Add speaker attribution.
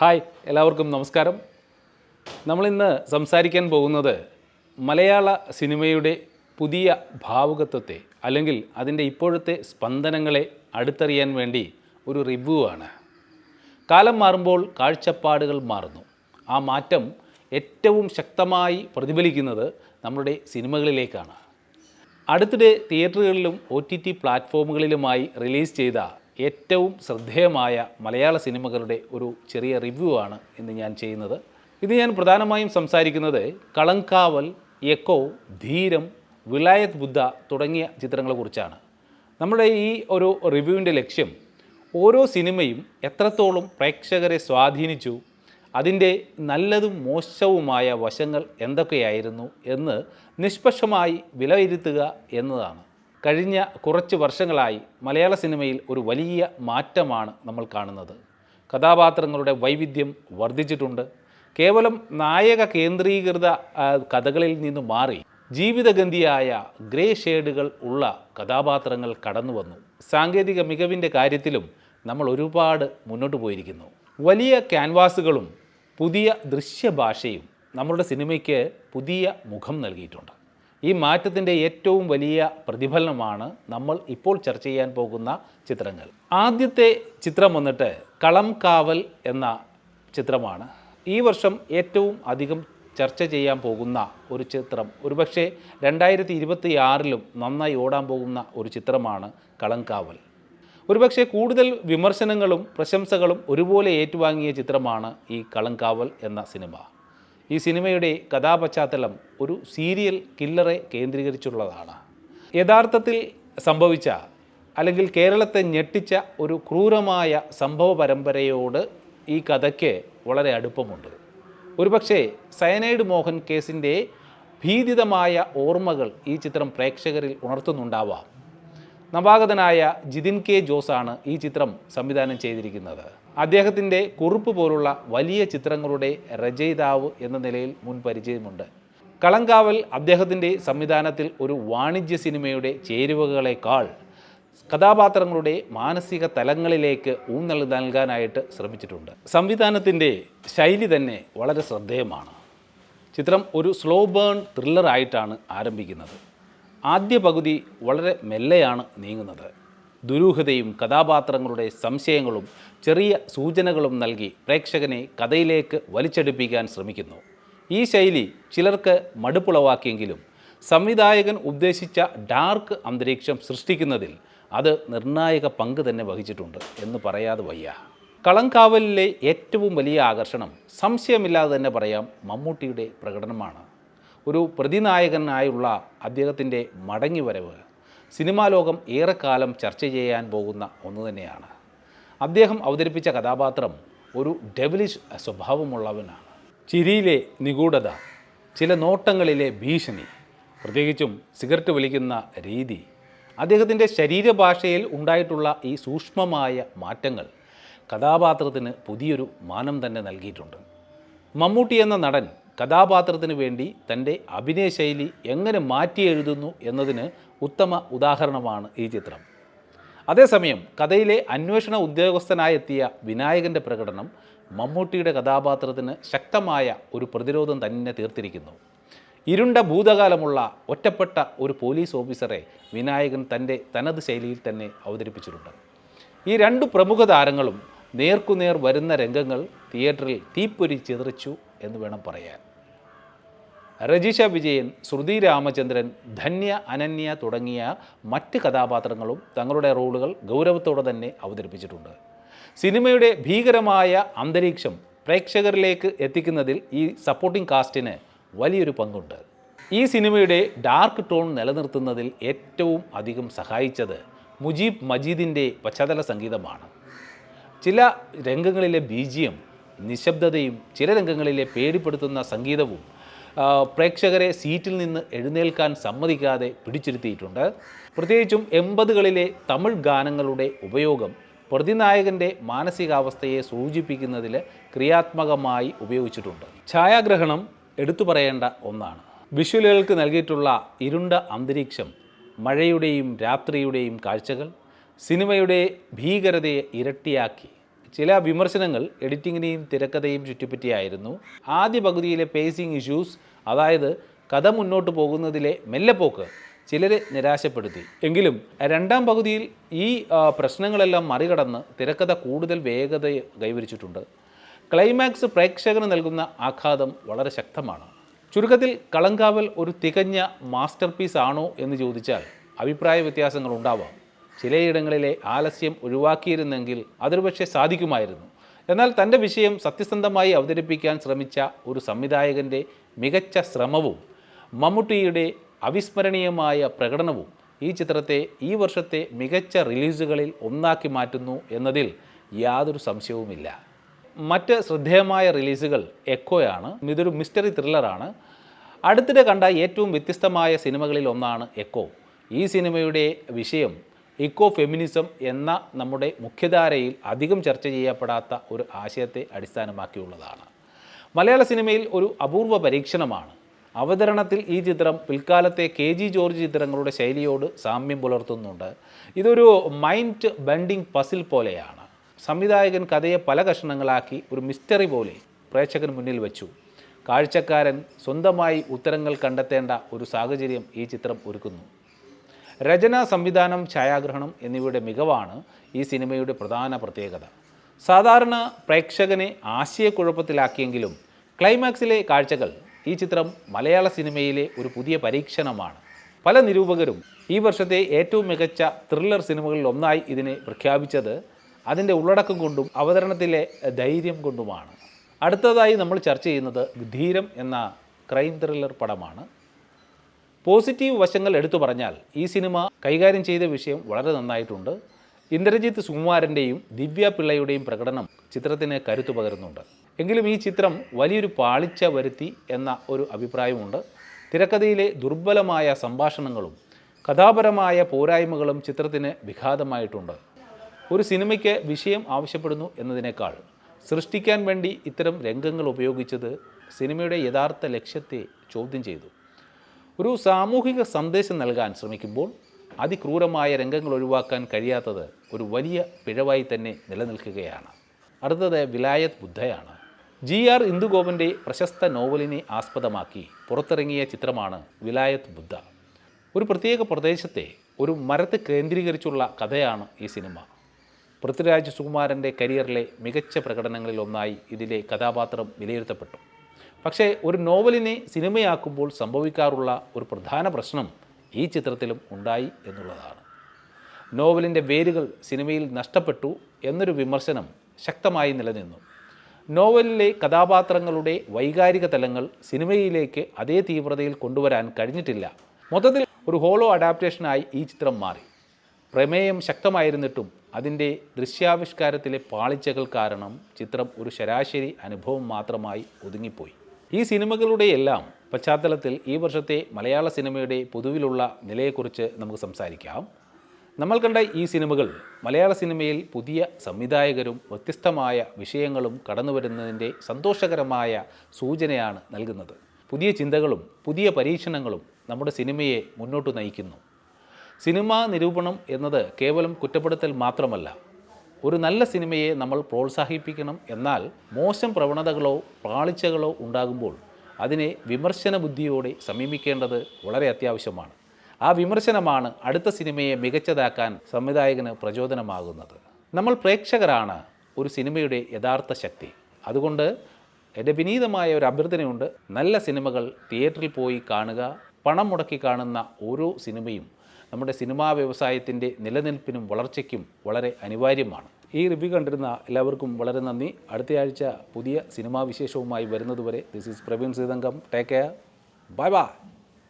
Speaker 1: Hi എല്ലാവർക്കും നമസ്കാരം. നമ്മളിന്ന് സംസാരിക്കാൻ പോകുന്നത് മലയാള സിനിമയുടെ പുതിയ ഭാവുകത്വത്തെ അല്ലെങ്കിൽ അതിന്റെ ഇപ്പോഴത്തെ സ്പന്ദനങ്ങളെ അടുത്തറിയാൻ വേണ്ടി ഒരു റിവ്യൂ ആണ്. കാലം മാറുമ്പോൾ കാഴ്ചപ്പാടുകൾ മാറുന്നു. ആ മാറ്റം ഏറ്റവും ശക്തമായി പ്രതിഫലിക്കുന്നത് നമ്മുടെ സിനിമകളിലേക്കാണ്. അടുത്തിടെ തിയേറ്ററുകളിലും ഒ ടി ടി പ്ലാറ്റ്ഫോമുകളിലുമായി റിലീസ് ചെയ്ത ഏറ്റവും ശ്രദ്ധേയമായ മലയാള സിനിമകളുടെ ഒരു ചെറിയ റിവ്യൂ ആണ് ഇന്ന് ഞാൻ ചെയ്യുന്നത്. ഇത് ഞാൻ പ്രധാനമായും സംസാരിക്കുന്നത് കളങ്കാവൽ എക്കോ ധീരം വിലായത് ബുദ്ധ തുടങ്ങിയ ചിത്രങ്ങളെക്കുറിച്ചാണ് നമ്മുടെ ഈ ഒരു റിവ്യൂവിന്റെ ലക്ഷ്യം ഓരോ സിനിമയും എത്രത്തോളം പ്രേക്ഷകരെ സ്വാധീനിച്ചു അതിന്റെ നല്ലതും മോശവുമായ വശങ്ങൾ എന്തൊക്കെയായിരുന്നു എന്ന് നിഷ്പക്ഷമായി വിലയിരുത്തുക എന്നതാണ്. കഴിഞ്ഞ കുറച്ച് വർഷങ്ങളായി മലയാള സിനിമയിൽ ഒരു വലിയ മാറ്റമാണ് നമ്മൾ കാണുന്നത്. കഥാപാത്രങ്ങളുടെ വൈവിധ്യം വർദ്ധിച്ചിട്ടുണ്ട്. കേവലം നായക കേന്ദ്രീകൃത കഥകളിൽ നിന്ന് മാറി ജീവിതഗന്ധിയായ ഗ്രേ ഷെയ്ഡുകൾ ഉള്ള കഥാപാത്രങ്ങൾ കടന്നു വന്നു സാങ്കേതിക മികവിന്റെ കാര്യത്തിലും നമ്മൾ ഒരുപാട് മുന്നോട്ട് പോയിരിക്കുന്നു. വലിയ ക്യാൻവാസുകളും പുതിയ ദൃശ്യഭാഷയും നമ്മുടെ സിനിമയ്ക്ക് പുതിയ മുഖം നൽകിയിട്ടുണ്ട്. ഈ മാറ്റത്തിന്റെ ഏറ്റവും വലിയ പ്രതിഫലനമാണ് നമ്മൾ ഇപ്പോൾ ചർച്ച ചെയ്യാൻ പോകുന്ന ചിത്രങ്ങൾ. ആദ്യത്തെ ചിത്രം വന്നിട്ട് കളം കാവൽ എന്ന ചിത്രമാണ്. ഈ വർഷം ഏറ്റവും അധികം ചർച്ച ചെയ്യാൻ പോകുന്ന ഒരു ചിത്രം. ഒരുപക്ഷെ രണ്ടായിരത്തി ഇരുപത്തി ആറിലും നന്നായി ഓടാൻ പോകുന്ന ഒരു ചിത്രമാണ് കളങ്കാവൽ ഒരുപക്ഷെ കൂടുതൽ വിമർശനങ്ങളും പ്രശംസകളും ഒരുപോലെ ഏറ്റുവാങ്ങിയ ചിത്രമാണ് ഈ കളങ്കാവൽ എന്ന സിനിമ. ഈ സിനിമയുടെ കഥാപശ്ചാത്തലം ഒരു സീരിയൽ കില്ലറെ കേന്ദ്രീകരിച്ചുള്ളതാണ്. യഥാർത്ഥത്തിൽ സംഭവിച്ച അല്ലെങ്കിൽ കേരളത്തെ ഞെട്ടിച്ച ഒരു ക്രൂരമായ സംഭവ പരമ്പരയോട് ഈ കഥയ്ക്ക് വളരെ അടുപ്പമുണ്ട്. ഒരുപക്ഷെ സയനൈഡ് മോഹൻ കേസിന്റെ ഭീതിതമായ ഓർമ്മകൾ ഈ ചിത്രം പ്രേക്ഷകരിൽ ഉണർത്തുന്നുണ്ടാവാം. നവാഗതനായ ജിതിൻ കെ ജോസാണ് ഈ ചിത്രം സംവിധാനം ചെയ്തിരിക്കുന്നത്. അദ്ദേഹത്തിന്റെ കുറുപ്പ് പോലുള്ള വലിയ ചിത്രങ്ങളുടെ രചയിതാവ് എന്ന നിലയിൽ മുൻ പരിചയമുണ്ട്. കളങ്കാവൽ അദ്ദേഹത്തിന്റെ സംവിധാനത്തിൽ ഒരു വാണിജ്യ സിനിമയുടെ ചേരുവകളേക്കാൾ കഥാപാത്രങ്ങളുടെ മാനസിക തലങ്ങളിലേക്ക് ഊന്നൽ നൽകാനായിട്ട് ശ്രമിച്ചിട്ടുണ്ട്. സംവിധാനത്തിന്റെ ശൈലി തന്നെ വളരെ ശ്രദ്ധേയമാണ്. ചിത്രം ഒരു സ്ലോ ബേൺ ത്രില്ലറായിട്ടാണ് ആരംഭിക്കുന്നത്. ആദ്യ പകുതി വളരെ മെല്ലെയാണ് നീങ്ങുന്നത്. ദുരൂഹതയും കഥാപാത്രങ്ങളുടെ സംശയങ്ങളും ചെറിയ സൂചനകളും നൽകി പ്രേക്ഷകനെ കഥയിലേക്ക് വലിച്ചെടുപ്പിക്കാൻ ശ്രമിക്കുന്നു. ഈ ശൈലി ചിലർക്ക് മടുപ്പുളവാക്കിയെങ്കിലും സംവിധായകൻ ഉദ്ദേശിച്ച ഡാർക്ക് അന്തരീക്ഷം സൃഷ്ടിക്കുന്നതിൽ അത് നിർണായക പങ്ക് തന്നെ വഹിച്ചിട്ടുണ്ട് എന്ന് പറയാതെ വയ്യ. കളങ്കാവലിലെ ഏറ്റവും വലിയ ആകർഷണം സംശയമില്ലാതെ തന്നെ പറയാം മമ്മൂട്ടിയുടെ പ്രകടനമാണ്. ഒരു പ്രതിനായകനായുള്ള അദ്ദേഹത്തിന്റെ മടങ്ങിവരവ്. സിനിമാ ലോകം ഏറെക്കാലം ചർച്ച ചെയ്യാൻ പോകുന്ന ഒന്ന് തന്നെയാണ്. അദ്ദേഹം അവതരിപ്പിച്ച കഥാപാത്രം ഒരു ഡെവലിഷ് സ്വഭാവമുള്ളവനാണ്. ചിരിയിലെ നിഗൂഢത ചില നോട്ടങ്ങളിലെ ഭീഷണി പ്രത്യേകിച്ചും സിഗരറ്റ് വലിക്കുന്ന രീതി അദ്ദേഹത്തിന്റെ ശരീരഭാഷയിൽ ഉണ്ടായിട്ടുള്ള ഈ സൂക്ഷ്മമായ മാറ്റങ്ങൾ കഥാപാത്രത്തിന് പുതിയൊരു മാനം തന്നെ നൽകിയിട്ടുണ്ട്. മമ്മൂട്ടി എന്ന നടൻ കഥാപാത്രത്തിന് വേണ്ടി തന്റെ അഭിനയശൈലി എങ്ങനെ മാറ്റി എഴുതുന്നു എന്നതിന് ഉത്തമ ഉദാഹരണമാണ് ഈ ചിത്രം. അതേസമയം കഥയിലെ അന്വേഷണ ഉദ്യോഗസ്ഥനായെത്തിയ വിനായകന്റെ പ്രകടനം മമ്മൂട്ടിയുടെ കഥാപാത്രത്തിന് ശക്തമായ ഒരു പ്രതിരോധം തന്നെ തീർത്തിരിക്കുന്നു. ഇരുണ്ട ഭൂതകാലമുള്ള ഒറ്റപ്പെട്ട ഒരു പോലീസ് ഓഫീസറെ വിനായകൻ തന്റെ തനത് ശൈലിയിൽ തന്നെ അവതരിപ്പിച്ചിട്ടുണ്ട്. ഈ രണ്ട് പ്രമുഖ താരങ്ങളും നേർക്കുനേർ വരുന്ന രംഗങ്ങൾ തിയേറ്ററിൽ തീപ്പൊരി ചിതറിച്ചു എന്ന് വേണം പറയാൻ. രജിഷ വിജയൻ ശ്രുതി രാമചന്ദ്രൻ ധന്യ അനന്യ തുടങ്ങിയ മറ്റ് കഥാപാത്രങ്ങളും തങ്ങളുടെ റോളുകൾ ഗൗരവത്തോടെ തന്നെ അവതരിപ്പിച്ചിട്ടുണ്ട്. സിനിമയുടെ ഭീകരമായ അന്തരീക്ഷം പ്രേക്ഷകരിലേക്ക് എത്തിക്കുന്നതിൽ ഈ സപ്പോർട്ടിംഗ് കാസ്റ്റിന് വലിയൊരു പങ്കുണ്ട്. ഈ സിനിമയുടെ ഡാർക്ക് ടോൺ നിലനിർത്തുന്നതിൽ ഏറ്റവും അധികം സഹായിച്ചത് മുജീബ് മജീദിന്റെ പശ്ചാത്തല സംഗീതമാണ്. ചില രംഗങ്ങളിലെ ബീജിയം നിശബ്ദതയും ചില രംഗങ്ങളിലെ പേടിപ്പെടുത്തുന്ന സംഗീതവും പ്രേക്ഷകരെ സീറ്റിൽ നിന്ന് എഴുന്നേൽക്കാൻ സമ്മതിക്കാതെ പിടിച്ചിരുത്തിയിട്ടുണ്ട്. പ്രത്യേകിച്ചും എൺപതുകളിലെ തമിഴ് ഗാനങ്ങളുടെ ഉപയോഗം പ്രതിനായകന്റെ മാനസികാവസ്ഥയെ സൂചിപ്പിക്കുന്നതിൽ ക്രിയാത്മകമായി ഉപയോഗിച്ചിട്ടുണ്ട്. ഛായാഗ്രഹണം എടുത്തു പറയേണ്ട ഒന്നാണ്. വിഷ്വലുകൾക്ക് നൽകിയിട്ടുള്ള ഇരുണ്ട അന്തരീക്ഷം മഴയുടെയും രാത്രിയുടെയും കാഴ്ചകൾ സിനിമയുടെ ഭീകരതയെ ഇരട്ടിയാക്കി. ചില വിമർശനങ്ങൾ എഡിറ്റിങ്ങിനെയും തിരക്കഥയും ചുറ്റിപ്പറ്റിയായിരുന്നു. ആദ്യ പകുതിയിലെ പേസിംഗ് ഇഷ്യൂസ് അതായത് കഥ മുന്നോട്ട് പോകുന്നതിലെ മെല്ലെപ്പോക്ക് ചിലരെ നിരാശപ്പെടുത്തി. എങ്കിലും രണ്ടാം പകുതിയിൽ ഈ പ്രശ്നങ്ങളെല്ലാം മറികടന്ന് തിരക്കഥ കൂടുതൽ വേഗത കൈവരിച്ചിട്ടുണ്ട്. ക്ലൈമാക്സ് പ്രേക്ഷകന് നൽകുന്ന ആഘാതം വളരെ ശക്തമാണ്. ചുരുക്കത്തിൽ കളങ്കാവൽ ഒരു തികഞ്ഞ മാസ്റ്റർ പീസ് ആണോ എന്ന് ചോദിച്ചാൽ അഭിപ്രായ വ്യത്യാസങ്ങൾ ഉണ്ടാവാം. ചിലയിടങ്ങളിലെ ആലസ്യം ഒഴിവാക്കിയിരുന്നെങ്കിൽ അതൊരുപക്ഷെ സാധിക്കുമായിരുന്നു. എന്നാൽ തന്റെ വിഷയം സത്യസന്ധമായി അവതരിപ്പിക്കാൻ ശ്രമിച്ച ഒരു സംവിധായകന്റെ മികച്ച ശ്രമവും മമ്മൂട്ടിയുടെ അവിസ്മരണീയമായ പ്രകടനവും ഈ ചിത്രത്തെ ഈ വർഷത്തെ മികച്ച റിലീസുകളിൽ ഒന്നാക്കി മാറ്റുന്നു എന്നതിൽ യാതൊരു സംശയവുമില്ല. മറ്റ് ശ്രദ്ധേയമായ റിലീസുകൾ എക്കോയാണ്. ഇതൊരു മിസ്റ്ററി ത്രില്ലറാണ്. അടുത്തിടെ കണ്ട ഏറ്റവും വ്യത്യസ്തമായ സിനിമകളിൽ ഒന്നാണ് എക്കോ. ഈ സിനിമയുടെ വിഷയം ഇക്കോ ഫെമിനിസം എന്ന നമ്മുടെ മുഖ്യധാരയിൽ അധികം ചർച്ച ചെയ്യപ്പെടാത്ത ഒരു ആശയത്തെ അടിസ്ഥാനമാക്കിയുള്ളതാണ്. മലയാള സിനിമയിൽ ഒരു അപൂർവ പരീക്ഷണമാണ്. അവതരണത്തിൽ ഈ ചിത്രം പിൽക്കാലത്തെ കെ ജി ജോർജ് ചിത്രങ്ങളുടെ ശൈലിയോട് സാമ്യം പുലർത്തുന്നുണ്ട്. ഇതൊരു മൈൻഡ് ബെൻഡിങ് പസിൽ പോലെയാണ്. സംവിധായകൻ കഥയെ പല കഷണങ്ങളാക്കി ഒരു മിസ്റ്ററി പോലെ പ്രേക്ഷകന് മുന്നിൽ വെച്ചു. കാഴ്ചക്കാരൻ സ്വന്തമായി ഉത്തരങ്ങൾ കണ്ടെത്തേണ്ട ഒരു സാഹചര്യം ഈ ചിത്രം ഒരുക്കുന്നു. രചന സംവിധാനം ഛായാഗ്രഹണം എന്നിവയുടെ മികവാണ് ഈ സിനിമയുടെ പ്രധാന പ്രത്യേകത. സാധാരണ പ്രേക്ഷകനെ ആശയക്കുഴപ്പത്തിലാക്കിയെങ്കിലും ക്ലൈമാക്സിലെ കാഴ്ചകൾ ഈ ചിത്രം മലയാള സിനിമയിലെ ഒരു പുതിയ പരീക്ഷണമാണ്. പല നിരൂപകരും ഈ വർഷത്തെ ഏറ്റവും മികച്ച ത്രില്ലർ സിനിമകളിൽ ഒന്നായി ഇതിനെ പ്രഖ്യാപിച്ചത് അതിന്റെ ഉള്ളടക്കം കൊണ്ടും അവതരണത്തിലെ ധൈര്യം കൊണ്ടുമാണ്. അടുത്തതായി നമ്മൾ ചർച്ച ചെയ്യുന്നത് ധീരം എന്ന ക്രൈം ത്രില്ലർ പടമാണ്. പോസിറ്റീവ് വശങ്ങൾ എടുത്തു പറഞ്ഞാൽ ഈ സിനിമ കൈകാര്യം ചെയ്ത വിഷയം വളരെ നന്നായിട്ടുണ്ട്. ഇന്ദ്രജിത്ത് സുകുമാരന്റെയും ദിവ്യ പിള്ളയുടെയും പ്രകടനം ചിത്രത്തിന് കരുത്തു പകരുന്നുണ്ട്. എങ്കിലും ഈ ചിത്രം വലിയൊരു പാളിച്ച വരുത്തി എന്ന ഒരു അഭിപ്രായമുണ്ട്. തിരക്കഥയിലെ ദുർബലമായ സംഭാഷണങ്ങളും കഥാപരമായ പോരായ്മകളും ചിത്രത്തിന് വിഘാതമായിട്ടുണ്ട്. ഒരു സിനിമയ്ക്ക് വിഷയം ആവശ്യപ്പെടുന്നു എന്നതിനേക്കാൾ സൃഷ്ടിക്കാൻ വേണ്ടി ഇത്തരം രംഗങ്ങൾ ഉപയോഗിച്ചത് സിനിമയുടെ യഥാർത്ഥ ലക്ഷ്യത്തെ ചോദ്യം ചെയ്തു. ഒരു സാമൂഹിക സന്ദേശം നൽകാൻ ശ്രമിക്കുമ്പോൾ അതിക്രൂരമായ രംഗങ്ങൾ ഒഴിവാക്കാൻ കഴിയാത്തത് ഒരു വലിയ പിഴവായി തന്നെ നിലനിൽക്കുകയാണ്. അടുത്തത് വിലായത് ബുദ്ധയാണ്. ജി ആർ ഇന്ദുഗോപന്റെ പ്രശസ്ത നോവലിനെ ആസ്പദമാക്കി പുറത്തിറങ്ങിയ ചിത്രമാണ് വിലായത് ബുദ്ധ. ഒരു പ്രത്യേക പ്രദേശത്തെ ഒരു മരത്തെ കേന്ദ്രീകരിച്ചുള്ള കഥയാണ് ഈ സിനിമ. പൃഥ്വിരാജ് സുകുമാരന്റെ കരിയറിലെ മികച്ച പ്രകടനങ്ങളിൽ ഒന്നായി ഇതിലെ കഥാപാത്രം വിലയിരുത്തപ്പെട്ടു. പക്ഷേ ഒരു നോവലിനെ സിനിമയാക്കുമ്പോൾ സംഭവിക്കാറുള്ള ഒരു പ്രധാന പ്രശ്നം ഈ ചിത്രത്തിലും ഉണ്ടായി എന്നുള്ളതാണ്. നോവലിന്റെ വേരുകൾ സിനിമയിൽ നഷ്ടപ്പെട്ടു എന്നൊരു വിമർശനം ശക്തമായി നിലനിന്നു. നോവലിലെ കഥാപാത്രങ്ങളുടെ വൈകാരിക തലങ്ങൾ സിനിമയിലേക്ക് അതേ തീവ്രതയിൽ കൊണ്ടുവരാൻ കഴിഞ്ഞിട്ടില്ല. മൊത്തത്തിൽ ഒരു ഹോളോ അഡാപ്റ്റേഷനായി ഈ ചിത്രം മാറി. പ്രമേയം ശക്തമായിരുന്നിട്ടും അതിന്റെ ദൃശ്യാവിഷ്കാരത്തിലെ പാളിച്ചകൾ കാരണം ചിത്രം ഒരു ശരാശരി അനുഭവം മാത്രമായി ഒതുങ്ങിപ്പോയി. ഈ സിനിമകളുടെ എല്ലാം പശ്ചാത്തലത്തിൽ ഈ വർഷത്തെ മലയാള സിനിമയുടെ പൊതുവിലുള്ള നിലയെക്കുറിച്ച് നമുക്ക് സംസാരിക്കാം. നമ്മൾ കണ്ട ഈ സിനിമകൾ മലയാള സിനിമയിൽ പുതിയ സംവിധായകരും വ്യത്യസ്തമായ വിഷയങ്ങളും കടന്നു വരുന്നതിന്റെ സന്തോഷകരമായ സൂചനയാണ് നൽകുന്നത്. പുതിയ ചിന്തകളും പുതിയ പരീക്ഷണങ്ങളും നമ്മുടെ സിനിമയെ മുന്നോട്ട് നയിക്കുന്നു. സിനിമാ നിരൂപണം എന്നത് കേവലം കുറ്റപ്പെടുത്തൽ മാത്രമല്ല ഒരു നല്ല സിനിമയെ നമ്മൾ പ്രോത്സാഹിപ്പിക്കണം എന്നാൽ മോശം പ്രവണതകളോ പാളിച്ചകളോ ഉണ്ടാകുമ്പോൾ അതിനെ വിമർശന ബുദ്ധിയോടെ സമീപിക്കേണ്ടത് വളരെ അത്യാവശ്യമാണ്. ആ വിമർശനമാണ് അടുത്ത സിനിമയെ മികച്ചതാക്കാൻ സംവിധായകന് പ്രചോദനമാകുന്നത്. നമ്മൾ പ്രേക്ഷകരാണ് ഒരു സിനിമയുടെ യഥാർത്ഥ ശക്തി. അതുകൊണ്ട് എന്റെ വിനീതമായ ഒരു അഭ്യർത്ഥനയുണ്ട് നല്ല സിനിമകൾ തിയേറ്ററിൽ പോയി കാണുക പണം മുടക്കി കാണുന്ന ഓരോ സിനിമയും നമ്മുടെ സിനിമാ വ്യവസായത്തിന്റെ നിലനിൽപ്പിനും വളർച്ചയ്ക്കും വളരെ അനിവാര്യമാണ്. ഈ റിവ്യൂ കണ്ടിരുന്ന എല്ലാവർക്കും വളരെ നന്ദി. അടുത്തയാഴ്ച പുതിയ സിനിമാ വിശേഷവുമായി വരുന്നതുവരെ this is Praveen Seethankam take care bye bye